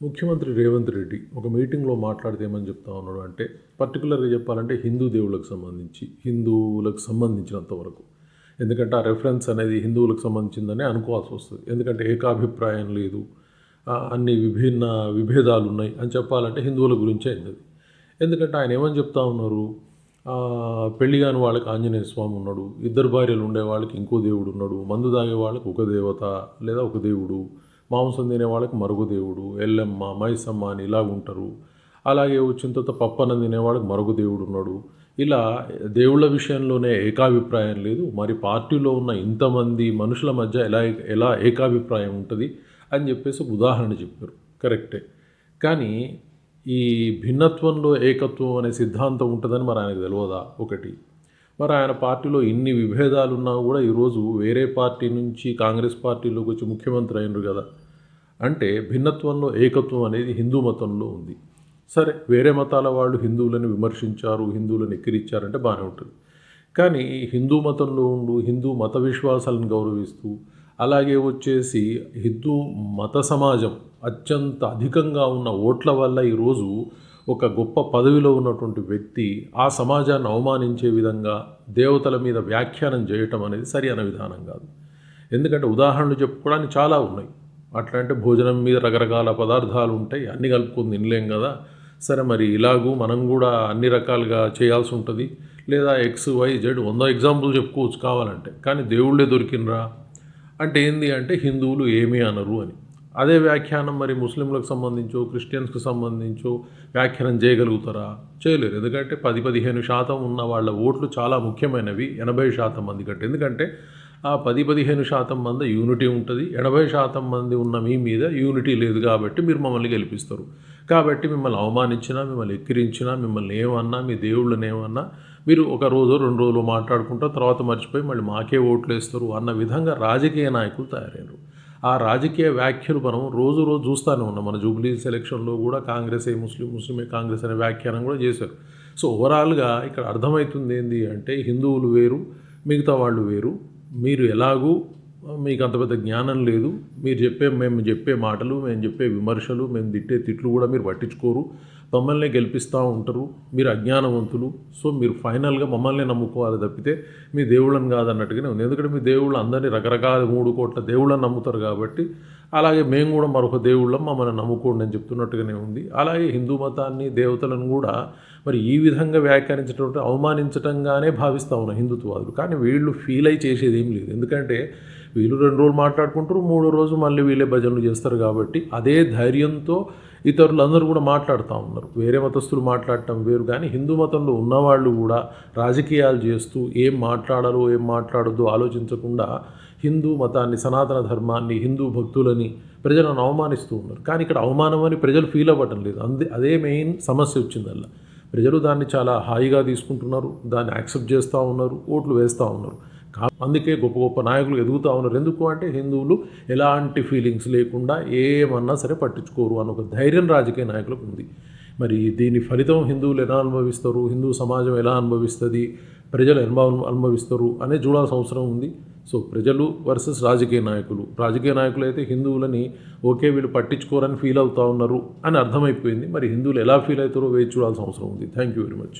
ముఖ్యమంత్రి రేవంత్ రెడ్డి ఒక మీటింగ్లో మాట్లాడితే ఏమని చెప్తా ఉన్నాడు అంటే పర్టికులర్గా చెప్పాలంటే హిందూ దేవుళ్ళకు సంబంధించి హిందువులకు సంబంధించినంత వరకు. ఎందుకంటే ఆ రెఫరెన్స్ అనేది హిందువులకు సంబంధించిందని అనుకోవాల్సి వస్తుంది. ఎందుకంటే ఏకాభిప్రాయం లేదు అన్ని విభిన్న విభేదాలు ఉన్నాయి అని చెప్పాలంటే హిందువుల గురించే అయింది ఎందుకంటే ఆయన ఏమని చెప్తా ఉన్నారు పెళ్ళి కాని వాళ్ళకి ఆంజనేయ స్వామి ఉన్నాడు ఇద్దరు భార్యలు ఉండే వాళ్ళకి ఇంకో దేవుడు ఉన్నాడు మందు తాగే వాళ్ళకి ఒక దేవత లేదా ఒక దేవుడు మాంసం తినే వాళ్ళకి మరుగుదేవుడు దేవుడు ఎల్లమ్మ మైసమ్మ అని ఇలా ఉంటారు. అలాగే వచ్చిన తర్వాత పప్పన తినేవాళ్ళకి మరొక దేవుడు ఉన్నాడు. ఇలా దేవుళ్ళ విషయంలోనే ఏకాభిప్రాయం లేదు. మరి పార్టీలో ఉన్న ఇంతమంది మనుషుల మధ్య ఎలా ఎలా ఏకాభిప్రాయం ఉంటుంది అని చెప్పేసి ఒక ఉదాహరణ చెప్పారు. కరెక్టే. కానీ ఈ భిన్నత్వంలో ఏకత్వం అనే సిద్ధాంతం ఉంటుందని మరి ఆయనకు తెలియదా ఒకటి. మరి ఆయన పార్టీలో ఇన్ని విభేదాలు ఉన్నా కూడా ఈరోజు వేరే పార్టీ నుంచి కాంగ్రెస్ పార్టీలోకి వచ్చి ముఖ్యమంత్రి అయినరు కదా. అంటే భిన్నత్వంలో ఏకత్వం అనేది హిందూ మతంలో ఉంది. సరే వేరే మతాల వాళ్ళు హిందువులను విమర్శించారు హిందువులను ఎక్కిరిచ్చారంటే బాగానే ఉంటుంది. కానీ హిందూ మతంలో ఉండు హిందూ మత విశ్వాసాలను గౌరవిస్తూ అలాగే వచ్చేసి హిందూ మత సమాజం అత్యంత అధికంగా ఉన్న ఓట్ల వల్ల ఈరోజు ఒక గొప్ప పదవిలో ఉన్నటువంటి వ్యక్తి ఆ సమాజాన్ని అవమానించే విధంగా దేవతల మీద వ్యాఖ్యానం చేయటం అనేది సరి అయిన విధానం కాదు. ఎందుకంటే ఉదాహరణలు చెప్పుకోవడానికి చాలా ఉన్నాయి. అట్లా అంటే భోజనం మీద రకరకాల పదార్థాలు ఉంటాయి అన్నీ కలుపుకొని తినలేం కదా. సరే మరి ఇలాగూ మనం కూడా అన్ని రకాలుగా చేయాల్సి ఉంటుంది. లేదా ఎక్స్ వై జెడ్ వంద ఎగ్జాంపుల్ చెప్పుకోవచ్చు కావాలంటే. కానీ దేవుళ్ళే దొరికినరా అంటే ఏంది అంటే హిందువులు ఏమీ అనరు అని. అదే వ్యాఖ్యానం మరి ముస్లింలకు సంబంధించో క్రిస్టియన్స్కి సంబంధించో వ్యాఖ్యానం చేయగలుగుతారా? చేయలేరు. ఎందుకంటే పది పదిహేను శాతం ఉన్న వాళ్ళ ఓట్లు చాలా ముఖ్యమైనవి. ఎనభై శాతం మంది కంటే. ఎందుకంటే ఆ పది పదిహేను శాతం మంది యూనిటీ ఉంటుంది ఎనభై శాతం మంది ఉన్న మీ మీద యూనిటీ లేదు కాబట్టి మీరు మమ్మల్ని గెలిపిస్తారు. కాబట్టి మిమ్మల్ని అవమానించినా మిమ్మల్ని ఎక్కిరించినా మిమ్మల్ని ఏమన్నా మీ దేవుళ్ళని ఏమన్నా మీరు ఒక రోజు రెండు రోజులు మాట్లాడుకుంటారు తర్వాత మర్చిపోయి మళ్ళీ మాకే ఓట్లు వేస్తారు అన్న విధంగా రాజకీయ నాయకులు తయారయ్యారు. ఆ రాజకీయ వ్యాఖ్యలు మనం రోజు రోజు చూస్తూనే ఉన్నాం. మన జూబ్లీ సెలక్షన్లో కూడా కాంగ్రెస్ ఏ ముస్లిం ముస్లిమే కాంగ్రెస్ అనే వ్యాఖ్యానం కూడా చేశారు. సో ఓవరాల్గా ఇక్కడ అర్థమవుతుంది ఏంటి అంటే హిందువులు వేరు మిగతా వాళ్ళు వేరు. మీరు ఎలాగూ మీకు అంత పెద్ద జ్ఞానం లేదు. మీరు చెప్పే మేము చెప్పే మాటలు మేము చెప్పే విమర్శలు మేము తిట్టే తిట్లు కూడా మీరు పట్టించుకోరు. మమ్మల్ని గెలిపిస్తూ ఉంటారు. మీరు అజ్ఞానవంతులు. సో మీరు ఫైనల్గా మమ్మల్ని నమ్ముకోవాలి తప్పితే మీ దేవుళ్ళని కాదన్నట్టుగానే ఉంది. ఎందుకంటే మీ దేవుళ్ళు అందరినీ రకరకాల మూడు కోట్ల దేవుళ్ళని నమ్ముతారు కాబట్టి అలాగే మేము కూడా మరొక దేవుళ్ళం మమ్మల్ని నమ్ముకోండి అని చెప్తున్నట్టుగానే ఉంది. అలాగే హిందూ మతాన్ని దేవతలను కూడా మరి ఈ విధంగా వ్యాఖ్యానించడం అవమానించటంగానే భావిస్తూ ఉన్నాం హిందుత్వాదులు. కానీ వీళ్ళు ఫీల్ అయి చేసేది ఏం లేదు. ఎందుకంటే వీళ్ళు రెండు రోజులు మాట్లాడుకుంటారు మూడో రోజు మళ్ళీ వీళ్ళే భజనలు చేస్తారు కాబట్టి అదే ధైర్యంతో ఇతరులందరూ కూడా మాట్లాడుతూ ఉన్నారు. వేరే మతస్థులు మాట్లాడటం వేరు కానీ హిందూ మతంలో ఉన్నవాళ్ళు కూడా రాజకీయాలు చేస్తూ ఏం మాట్లాడాలో ఏం మాట్లాడద్దు ఆలోచించకుండా హిందూ మతాన్ని సనాతన ధర్మాన్ని హిందూ భక్తులని ప్రజలను అవమానిస్తూ ఉన్నారు. కానీ ఇక్కడ అవమానం అని ప్రజలు ఫీల్ అవ్వటం లేదు. అందే అదే మెయిన్ సమస్య వచ్చిందల్లా. ప్రజలు దాన్ని చాలా హాయిగా తీసుకుంటున్నారు. దాన్ని యాక్సెప్ట్ చేస్తూ ఉన్నారు. ఓట్లు వేస్తూ ఉన్నారు. కా- అందుకే గొప్ప గొప్ప నాయకులు ఎదుగుతూ ఉన్నారు. ఎందుకు అంటే హిందువులు ఎలాంటి ఫీలింగ్స్ లేకుండా ఏమన్నా సరే పట్టించుకోరు అని ఒక ధైర్యం రాజకీయ నాయకులకు ఉంది. మరి దీని ఫలితం హిందువులు ఎలా అనుభవిస్తారు? హిందూ సమాజం ఎలా అనుభవిస్తుంది? ప్రజలు ఎలా అనుభవిస్తారు అనేది చూడాల్సిన అవసరం ఉంది. సో ప్రజలు వర్సెస్ రాజకీయ నాయకులు. రాజకీయ నాయకులు అయితే హిందువులని ఓకే వీళ్ళు పట్టించుకోరని ఫీల్ అవుతా ఉన్నారు అని అర్థమైపోయింది. మరి హిందువులు ఎలా ఫీల్ అవుతారో వేచి చూడాల్సిన అవసరం ఉంది. Thank you very much